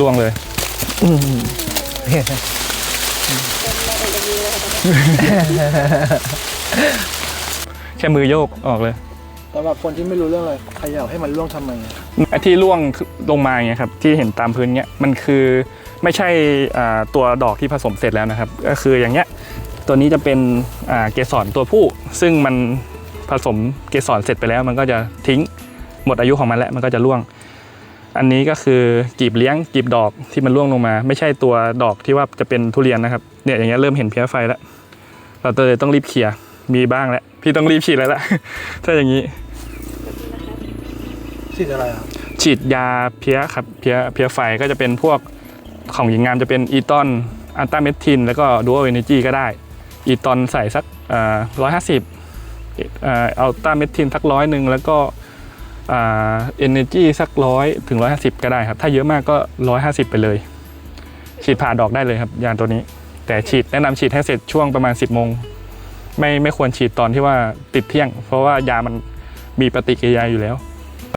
ร่วงเลยอืมแค่มือโยกออกเลยสำหรับคนที่ไม่รู้เรื่องอะไรเขย่าให้มันร่วงทำไมอะไอ้ที่ร่วงลงมาอย่างเงี้ยครับที่เห็นตามพื้นเงี้ยมันคือไม่ใช่อ่าตัวดอกที่ผสมเสร็จแล้วนะครับ ก็คืออย่างเงี้ยตัวนี้จะเป็นอ่าเกสรตัวผู้ ซึ่งมันผสมเกสรเสร็จไปแล้ว มันก็จะทิ้งหมดอายุของมันแล้วมันก็จะร่วง อันนี้ก็คือกีบเลี้ยงกีบดอกที่มันร่วงลงมา ไม่ใช่ตัวดอกที่ว่าจะเป็นทุเรียนนะครับเนี่ยอย่างเงี้ยเริ่มเห็นเพี้ยไฟแล้ว เราเลยต้องรีบเคลียร์มีบ้างแล้วพี่ต้องรีบฉีดแล้วล่ะ ถ้าอย่างนี้ ฉีดอะไรอะฉีฉีดยาเพี้ยครับเพี้ยเพี้ยไฟก็จะเป็นพวกของหญิงงามจะเป็นอีตอนอัลตาเมทินแล้วก็ดูอัลเอเนจีก็ได้ อีตอนใส่สักร้อยห้าสิบอัลตาเมทินสักร้อยหนึ่งแล้วก็ เอเนจีสักร้อยถึงร้อยห้าสิบก็ได้ครับ ถ้าเยอะมากก็ร้อยห้าสิบไปเลย ฉีดผ่าดอกได้เลยครับ ยาตัวนี้ แต่ฉีดแนะนำฉีดให้เสร็จช่วงประมาณสิบโมงไม่ไม่ควรฉีดตอนที่ว่าติดเที่ยง เพราะว่ายามันมีปฏิกิริยาอยู่แล้ว